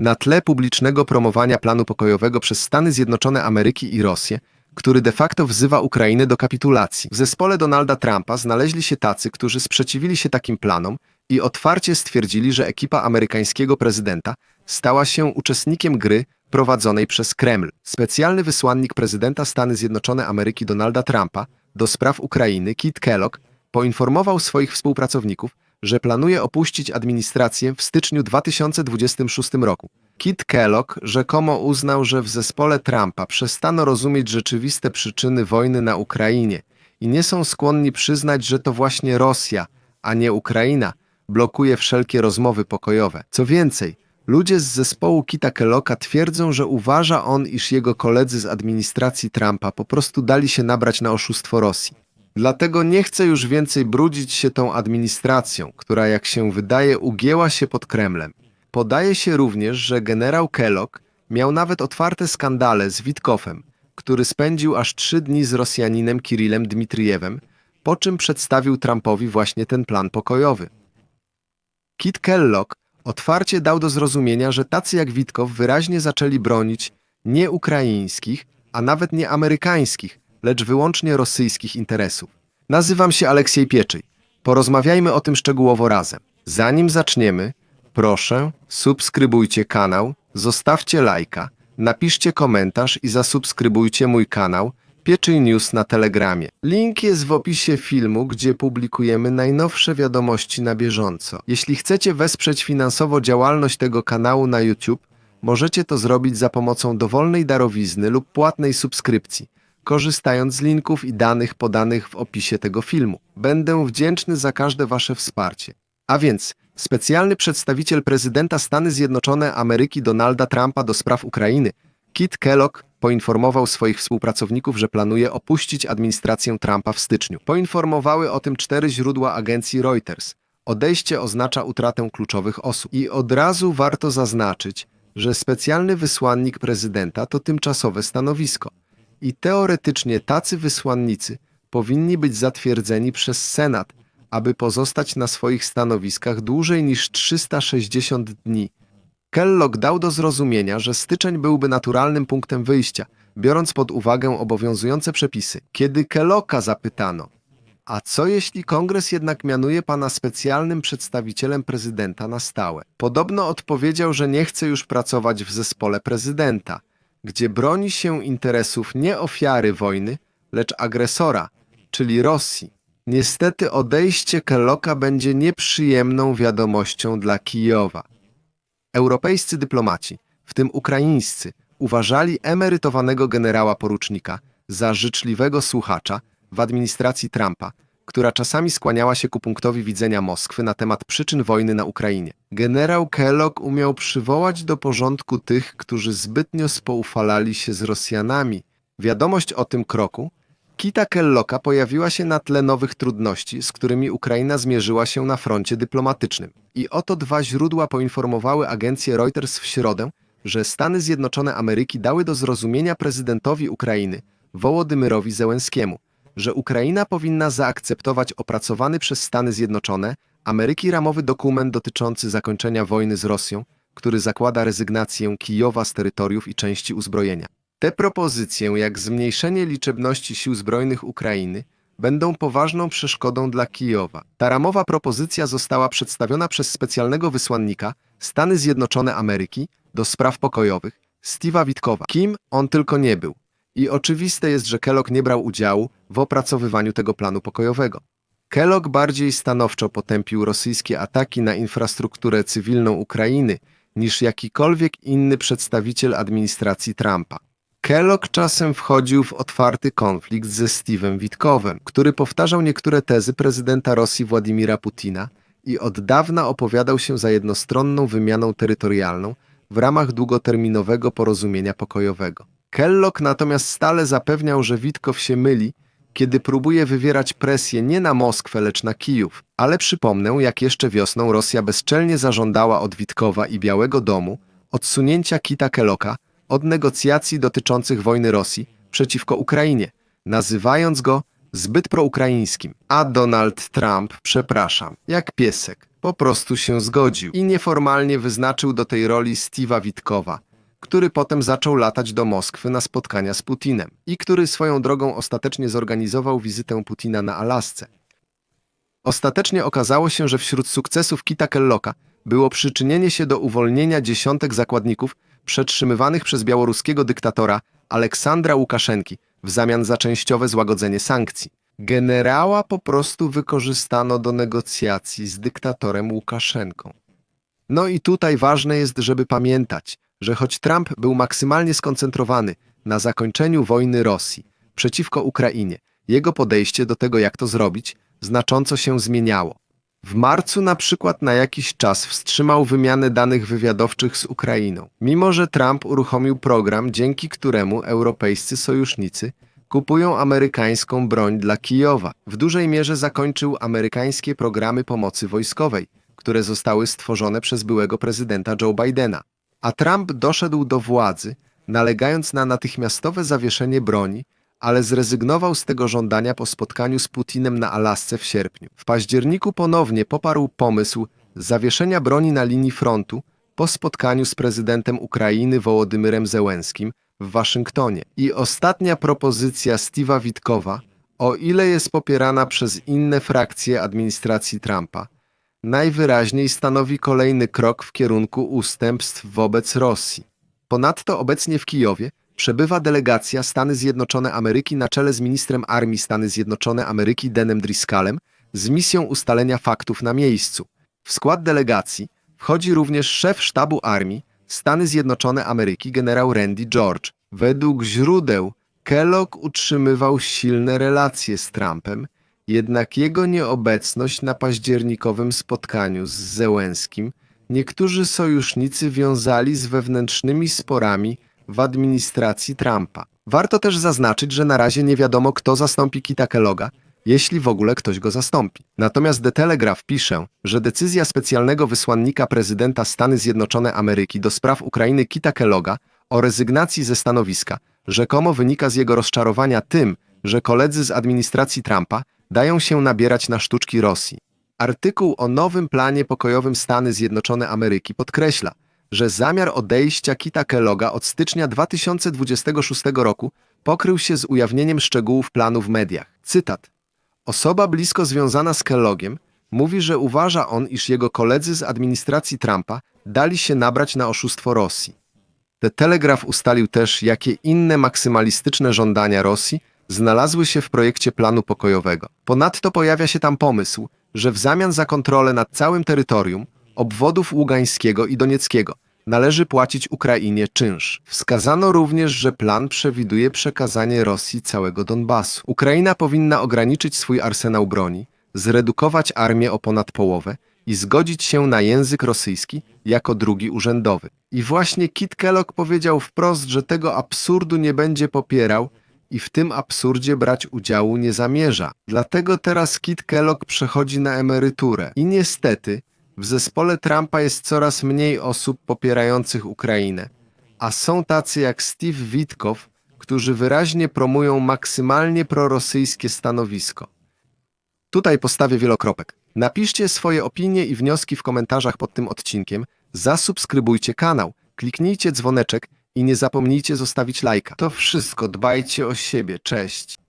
na tle publicznego promowania planu pokojowego przez Stany Zjednoczone Ameryki i Rosję, który de facto wzywa Ukrainę do kapitulacji. W zespole Donalda Trumpa znaleźli się tacy, którzy sprzeciwili się takim planom i otwarcie stwierdzili, że ekipa amerykańskiego prezydenta stała się uczestnikiem gry prowadzonej przez Kreml. Specjalny wysłannik prezydenta Stany Zjednoczone Ameryki Donalda Trumpa do spraw Ukrainy, Kit Kellogg, poinformował swoich współpracowników, że planuje opuścić administrację w styczniu 2026 roku. Kit Kellogg rzekomo uznał, że w zespole Trumpa przestano rozumieć rzeczywiste przyczyny wojny na Ukrainie i nie są skłonni przyznać, że to właśnie Rosja, a nie Ukraina, blokuje wszelkie rozmowy pokojowe. Co więcej, ludzie z zespołu Kita Kellogga twierdzą, że uważa on, iż jego koledzy z administracji Trumpa po prostu dali się nabrać na oszustwo Rosji. Dlatego nie chce już więcej brudzić się tą administracją, która jak się wydaje ugięła się pod Kremlem. Podaje się również, że generał Kellogg miał nawet otwarte skandale z Witkofem, który spędził aż trzy dni z Rosjaninem Kirillem Dmitrijewem, po czym przedstawił Trumpowi właśnie ten plan pokojowy. Kit Kellogg otwarcie dał do zrozumienia, że tacy jak Witkow wyraźnie zaczęli bronić nie ukraińskich, a nawet nie amerykańskich, lecz wyłącznie rosyjskich interesów. Nazywam się Aleksiej Pieczyj. Porozmawiajmy o tym szczegółowo razem. Zanim zaczniemy, proszę, subskrybujcie kanał, zostawcie lajka, napiszcie komentarz i zasubskrybujcie mój kanał Pieczyj News na Telegramie. Link jest w opisie filmu, gdzie publikujemy najnowsze wiadomości na bieżąco. Jeśli chcecie wesprzeć finansowo działalność tego kanału na YouTube, możecie to zrobić za pomocą dowolnej darowizny lub płatnej subskrypcji, korzystając z linków i danych podanych w opisie tego filmu. Będę wdzięczny za każde Wasze wsparcie. A więc specjalny przedstawiciel prezydenta Stany Zjednoczone Ameryki Donalda Trumpa do spraw Ukrainy, Kit Kellogg, poinformował swoich współpracowników, że planuje opuścić administrację Trumpa w styczniu. Poinformowały o tym cztery źródła agencji Reuters. Odejście oznacza utratę kluczowych osób. I od razu warto zaznaczyć, że specjalny wysłannik prezydenta to tymczasowe stanowisko. I teoretycznie tacy wysłannicy powinni być zatwierdzeni przez Senat, aby pozostać na swoich stanowiskach dłużej niż 360 dni. Kellogg dał do zrozumienia, że styczeń byłby naturalnym punktem wyjścia, biorąc pod uwagę obowiązujące przepisy. Kiedy Kellogga zapytano, a co jeśli kongres jednak mianuje pana specjalnym przedstawicielem prezydenta na stałe? Podobno odpowiedział, że nie chce już pracować w zespole prezydenta, gdzie broni się interesów nie ofiary wojny, lecz agresora, czyli Rosji. Niestety odejście Kellogga będzie nieprzyjemną wiadomością dla Kijowa. Europejscy dyplomaci, w tym ukraińscy, uważali emerytowanego generała porucznika za życzliwego słuchacza w administracji Trumpa, która czasami skłaniała się ku punktowi widzenia Moskwy na temat przyczyn wojny na Ukrainie. Generał Kellogg umiał przywołać do porządku tych, którzy zbytnio spoufalali się z Rosjanami. Wiadomość o tym kroku Kita Kellogga pojawiła się na tle nowych trudności, z którymi Ukraina zmierzyła się na froncie dyplomatycznym. I oto dwa źródła poinformowały agencję Reuters w środę, że Stany Zjednoczone Ameryki dały do zrozumienia prezydentowi Ukrainy, Wołodymyrowi Zełenskiemu, że Ukraina powinna zaakceptować opracowany przez Stany Zjednoczone Ameryki ramowy dokument dotyczący zakończenia wojny z Rosją, który zakłada rezygnację Kijowa z terytoriów i części uzbrojenia. Te propozycje, jak zmniejszenie liczebności sił zbrojnych Ukrainy, będą poważną przeszkodą dla Kijowa. Ta ramowa propozycja została przedstawiona przez specjalnego wysłannika Stany Zjednoczone Ameryki do spraw pokojowych, Steve'a Witkowa. Kim on tylko nie był. I oczywiste jest, że Kellogg nie brał udziału w opracowywaniu tego planu pokojowego. Kellogg bardziej stanowczo potępił rosyjskie ataki na infrastrukturę cywilną Ukrainy niż jakikolwiek inny przedstawiciel administracji Trumpa. Kellogg czasem wchodził w otwarty konflikt ze Steve'em Witkowem, który powtarzał niektóre tezy prezydenta Rosji Władimira Putina i od dawna opowiadał się za jednostronną wymianą terytorialną w ramach długoterminowego porozumienia pokojowego. Kellogg natomiast stale zapewniał, że Witkow się myli, kiedy próbuje wywierać presję nie na Moskwę, lecz na Kijów. Ale przypomnę, jak jeszcze wiosną Rosja bezczelnie zażądała od Witkowa i Białego Domu odsunięcia Kita Kellogga od negocjacji dotyczących wojny Rosji przeciwko Ukrainie, nazywając go zbyt proukraińskim. A Donald Trump, przepraszam, jak piesek, po prostu się zgodził i nieformalnie wyznaczył do tej roli Steve'a Witkowa, który potem zaczął latać do Moskwy na spotkania z Putinem i który swoją drogą ostatecznie zorganizował wizytę Putina na Alasce. Ostatecznie okazało się, że wśród sukcesów Kita Kellocka było przyczynienie się do uwolnienia dziesiątek zakładników przetrzymywanych przez białoruskiego dyktatora Aleksandra Łukaszenki w zamian za częściowe złagodzenie sankcji. Generała po prostu wykorzystano do negocjacji z dyktatorem Łukaszenką. No i tutaj ważne jest, żeby pamiętać, że choć Trump był maksymalnie skoncentrowany na zakończeniu wojny Rosji przeciwko Ukrainie, jego podejście do tego, jak to zrobić, znacząco się zmieniało. W marcu na przykład na jakiś czas wstrzymał wymianę danych wywiadowczych z Ukrainą, mimo że Trump uruchomił program, dzięki któremu europejscy sojusznicy kupują amerykańską broń dla Kijowa. W dużej mierze zakończył amerykańskie programy pomocy wojskowej, które zostały stworzone przez byłego prezydenta Joe Bidena. A Trump doszedł do władzy, nalegając na natychmiastowe zawieszenie broni, ale zrezygnował z tego żądania po spotkaniu z Putinem na Alasce w sierpniu. W październiku ponownie poparł pomysł zawieszenia broni na linii frontu po spotkaniu z prezydentem Ukrainy Wołodymyrem Zełenskim w Waszyngtonie. I ostatnia propozycja Steve'a Witkowa, o ile jest popierana przez inne frakcje administracji Trumpa, najwyraźniej stanowi kolejny krok w kierunku ustępstw wobec Rosji. Ponadto obecnie w Kijowie przebywa delegacja Stany Zjednoczone Ameryki na czele z ministrem armii Stany Zjednoczone Ameryki Denem Driscallem z misją ustalenia faktów na miejscu. W skład delegacji wchodzi również szef sztabu armii Stany Zjednoczone Ameryki generał Randy George. Według źródeł Kellogg utrzymywał silne relacje z Trumpem, jednak jego nieobecność na październikowym spotkaniu z Zełenskim niektórzy sojusznicy wiązali z wewnętrznymi sporami w administracji Trumpa. Warto też zaznaczyć, że na razie nie wiadomo, kto zastąpi Kita Kellogga, jeśli w ogóle ktoś go zastąpi. Natomiast The Telegraph pisze, że decyzja specjalnego wysłannika prezydenta Stany Zjednoczone Ameryki do spraw Ukrainy Kita Kellogga o rezygnacji ze stanowiska rzekomo wynika z jego rozczarowania tym, że koledzy z administracji Trumpa dają się nabierać na sztuczki Rosji. Artykuł o nowym planie pokojowym Stany Zjednoczone Ameryki podkreśla, że zamiar odejścia Kita Kellogga od stycznia 2026 roku pokrył się z ujawnieniem szczegółów planu w mediach. Cytat. Osoba blisko związana z Kelloggiem mówi, że uważa on, iż jego koledzy z administracji Trumpa dali się nabrać na oszustwo Rosji. The Telegraph ustalił też, jakie inne maksymalistyczne żądania Rosji znalazły się w projekcie planu pokojowego. Ponadto pojawia się tam pomysł, że w zamian za kontrolę nad całym terytorium obwodów Ługańskiego i Donieckiego należy płacić Ukrainie czynsz. Wskazano również, że plan przewiduje przekazanie Rosji całego Donbasu. Ukraina powinna ograniczyć swój arsenał broni, zredukować armię o ponad połowę i zgodzić się na język rosyjski jako drugi urzędowy. I właśnie Kit Kellogg powiedział wprost, że tego absurdu nie będzie popierał i w tym absurdzie brać udziału nie zamierza. Dlatego teraz Kit Kellogg przechodzi na emeryturę. I niestety w zespole Trumpa jest coraz mniej osób popierających Ukrainę, a są tacy jak Steve Witkow, którzy wyraźnie promują maksymalnie prorosyjskie stanowisko. Tutaj postawię wielokropek. Napiszcie swoje opinie i wnioski w komentarzach pod tym odcinkiem, zasubskrybujcie kanał, kliknijcie dzwoneczek i nie zapomnijcie zostawić lajka. To wszystko, dbajcie o siebie, cześć.